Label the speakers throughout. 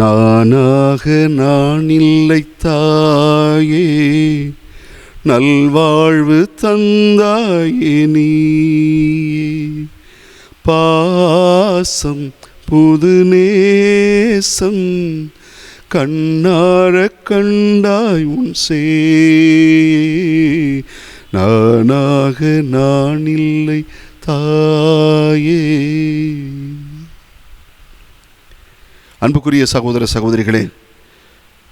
Speaker 1: நானாக நான் இல்லை தாயே நல்வாழ்வு தந்தாயே நீ பாசம் புது நேசம் கண்ணார கண்டாய் உன் சே நானாக நான் இல்லை தாயே. அன்புக்குரிய சகோதர சகோதரிகளே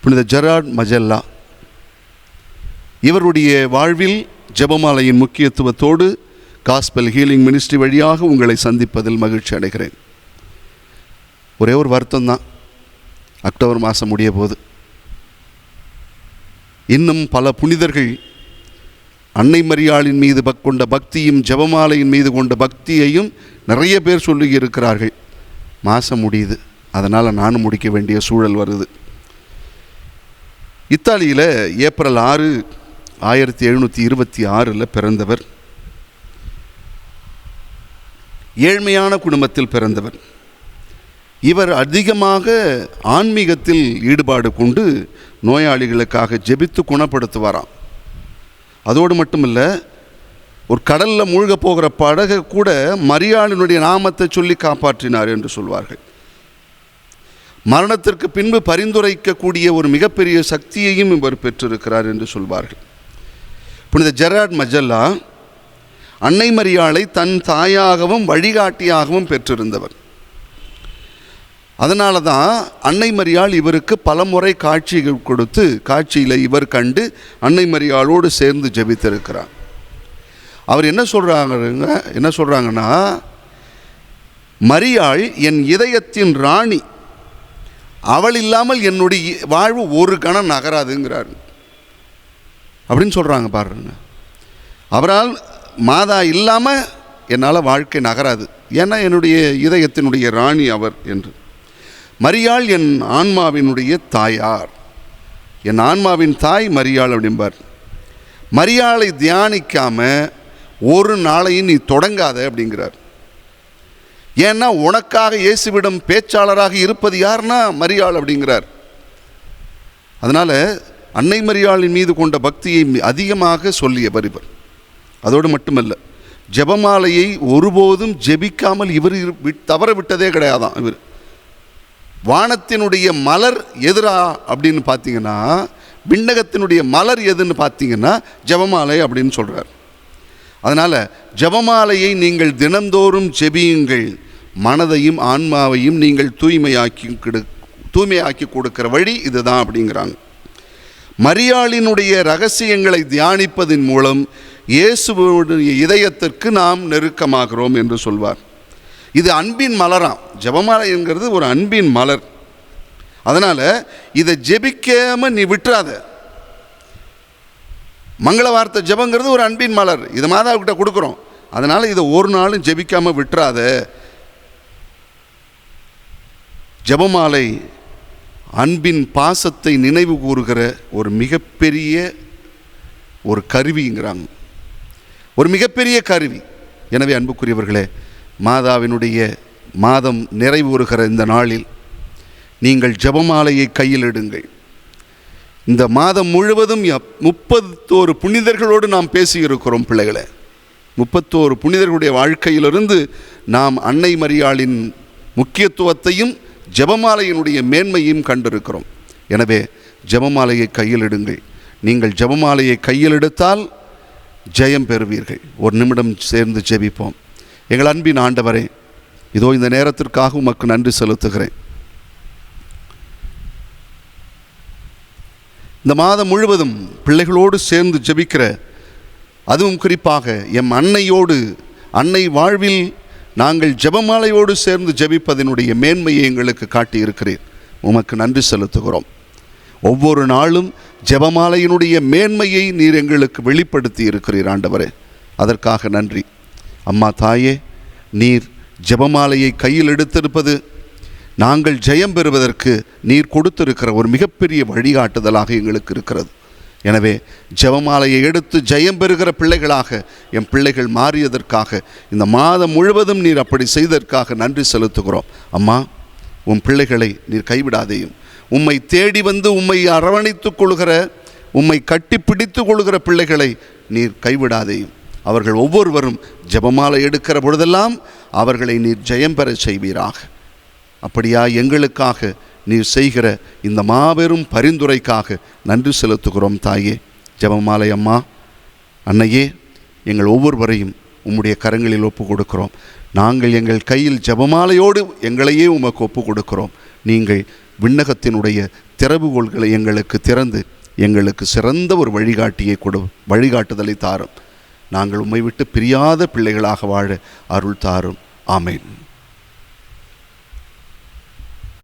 Speaker 1: புனித ஜெரார்ட் மஜல்லா இவருடைய வாழ்வில் ஜெபமாலையின் முக்கியத்துவத்தோடு காஸ்பல் ஹீலிங் மினிஸ்ட்ரி வழியாக உங்களை சந்திப்பதில் மகிழ்ச்சி அடைகிறேன். ஒரே ஒரு வருத்தம் தான் அக்டோபர் மாதம் முடிய போது இன்னும் பல புனிதர்கள் அன்னை மரியாளின் மீது பக் கொண்ட பக்தியும் ஜெபமாலையின் மீது கொண்ட பக்தியையும் நிறைய பேர் சொல்லி இருக்கிறார்கள் மாதம் முடியுது. அதனால் நானும் முடிக்க வேண்டிய சூழல் வருது. இத்தாலியில் ஏப்ரல் ஆறு ஆயிரத்தி எழுநூற்றி இருபத்தி ஆறில் பிறந்தவர். ஏழ்மையான குடும்பத்தில் பிறந்தவர். இவர் அதிகமாக ஆன்மீகத்தில் ஈடுபாடு கொண்டு நோயாளிகளுக்காக ஜெபித்து குணப்படுத்துவாராம். அதோடு மட்டுமில்ல ஒரு கடலில் மூழ்க போகிற படகை கூட மரியாளினுடைய நாமத்தை சொல்லி காப்பாற்றினார் என்று சொல்வார்கள். மரணத்திற்கு பின்பு பரிந்துரைக்கக்கூடிய ஒரு மிகப்பெரிய சக்தியையும் இவர் பெற்றிருக்கிறார் என்று சொல்வார்கள். புனித ஜெராட் மஜல்லா அன்னை மரியாளை தன் தாயாகவும் வழிகாட்டியாகவும் பெற்றிருந்தவர். அதனால தான் அன்னை மரியாள் இவருக்கு பலமுறை காட்சிகள் கொடுத்து காட்சியில் இவர் கண்டு அன்னை மரியாளோடு சேர்ந்து ஜெபித்திருக்கிறார். அவர் என்ன சொல்கிறாங்க என்ன சொல்கிறாங்கன்னா மரியாள் என் இதயத்தின் ராணி அவள் இல்லாமல் என்னுடைய வாழ்வு ஒரு கணம் நகராதுங்கிறார். அப்படின்னு சொல்கிறாங்க பாருங்க. அவரால் மாதா இல்லாமல் என்னால் வாழ்க்கை நகராது. ஏன்னா என்னுடைய இதயத்தினுடைய ராணி அவர் என்று. மரியாள் என் ஆன்மாவினுடைய தாயார். என் ஆன்மாவின் தாய் மரியாள் அப்படிம்பார். மரியாளை தியானிக்காம ஒரு நாளையும் நீ தொடங்காத அப்படிங்கிறார். ஏன்னா உனக்காக இயேசுவிடம் பேச்சாளராக இருப்பது யாருன்னா மரியாள் அப்படிங்கிறார். அதனால் அன்னை மரியாளின் மீது கொண்ட பக்தியை அதிகமாக சொல்லியவர் இவர். அதோடு மட்டுமல்ல ஜெபமாலையை ஒருபோதும் ஜெபிக்காமல் இவர் இரு- விட்- தவற விட்டதே கிடையாதான் இவர். வானத்தினுடைய மலர் எதிரா அப்படின்னு பார்த்தீங்கன்னா விண்ணகத்தினுடைய மலர் எதுன்னு பார்த்தீங்கன்னா ஜெபமாலை அப்படின்னு சொல்கிறார் அதனால் ஜெபமாலையை நீங்கள் தினந்தோறும் ஜெபியுங்கள். மனதையும் ஆன்மாவையும் நீங்கள் தூய்மையாக்கி கொடு தூய்மையாக்கி கொடுக்கிற வழி இதுதான் அப்படிங்கிறாங்க. மரியாளினுடைய ரகசியங்களை தியானிப்பதன் மூலம் இயேசுவனுடைய இதயத்திற்கு நாம் நெருக்கமாகிறோம் என்று சொல்வார். இது அன்பின் மலராம். ஜபமாலைங்கிறது ஒரு அன்பின் மலர். அதனால் இதை ஜெபிக்காம நீ விட்டுறாத. மங்கள வார்த்தை ஜபங்கிறது ஒரு அன்பின் மலர். இது மாதாவுக்கிட்ட கொடுக்குறோம். அதனால் இதை ஒரு நாளும் ஜெபிக்காமல் விட்டுறாத. ஜெபமாலை அன்பின் பாசத்தை நினைவு கூறுகிற ஒரு மிகப்பெரிய ஒரு கருவிங்கிறாங்க. ஒரு மிகப்பெரிய கருவி. எனவே அன்புக்குரியவர்களே மாதாவினுடைய மாதம் நிறைவுறுகிற இந்த நாளில் நீங்கள் ஜெபமாலையை கையில் எடுங்கள். இந்த மாதம் முழுவதும் முப்பத்தோரு புனிதர்களோடு நாம் பேசியிருக்கிறோம் பிள்ளைகளை. முப்பத்தோரு புனிதர்களுடைய வாழ்க்கையிலிருந்து நாம் அன்னை மரியாளின் முக்கியத்துவத்தையும் ஜெபமாலையினுடைய மேன்மையும் கண்டிருக்கிறோம். எனவே ஜெபமாலையை கையில் எடுங்கள். நீங்கள் ஜெபமாலையை கையில் எடுத்தால் ஜெயம் பெறுவீர்கள். ஒரு நிமிடம் சேர்ந்து ஜெபிப்போம். எங்கள் அன்பின் ஆண்டவரே இதோ இந்த நேரத்திற்காக உமக்கு நன்றி செலுத்துகிறேன். இந்த மாதம் முழுவதும் பிள்ளைகளோடு சேர்ந்து ஜெபிக்கிற அதுவும் குறிப்பாக எம் அன்னையோடு அன்னை வாழ்வில் நாங்கள் ஜபமாலையோடு சேர்ந்து ஜபிப்பதனுடைய மேன்மையை எங்களுக்கு காட்டியிருக்கிறீர். உமக்கு நன்றி செலுத்துகிறோம். ஒவ்வொரு நாளும் ஜெபமாலையினுடைய மேன்மையை நீர் எங்களுக்கு வெளிப்படுத்தி இருக்கிறீர் ஆண்டவரே. அதற்காக நன்றி. அம்மா தாயே நீர் ஜெபமாலையை கையில் எடுத்திருப்பது நாங்கள் ஜெயம் பெறுவதற்கு நீர் கொடுத்திருக்கிற ஒரு மிகப்பெரிய வழிகாட்டுதலாக எங்களுக்கு இருக்கிறது. எனவே ஜெபமாலையை எடுத்து ஜெயம் பெறுகிற பிள்ளைகளாக என் பிள்ளைகள் மாறியதற்காக இந்த மாதம் முழுவதும் நீர் அப்படி செய்ததற்காக நன்றி செலுத்துகிறோம். அம்மா உன் பிள்ளைகளை நீர் கைவிடாதேயும். உம்மை தேடி வந்து உம்மை அரவணைத்துக் கொள்கிற உம்மை கட்டி பிடித்து கொள்கிற பிள்ளைகளை நீர் கைவிடாதேயும். அவர்கள் ஒவ்வொருவரும் ஜெபமாலை எடுக்கிற பொழுதெல்லாம் அவர்களை நீர் ஜெயம் பெறச் செய்வீராக. அப்படியா எங்களுக்காக நீர் செய்கிற இந்த மாபெரும் பரிந்துரைக்காக நன்றி செலுத்துகிறோம் தாயே. ஜபமாலை அம்மா. அன்னையே எங்கள் ஒவ்வொருவரையும் உம்முடைய கரங்களில் ஒப்பு கொடுக்கிறோம் நாங்கள் எங்கள் கையில் ஜெபமாலையோடு எங்களையே உமக்கு ஒப்பு கொடுக்கிறோம் நீங்கள் விண்ணகத்தினுடைய திறவுகோள்களை எங்களுக்கு திறந்து எங்களுக்கு சிறந்த ஒரு வழிகாட்டியை கொடு வழிகாட்டுதலை தாரும். நாங்கள் உம்மை விட்டு பிரியாத பிள்ளைகளாக வாழ அருள் தாரும். ஆமேன்.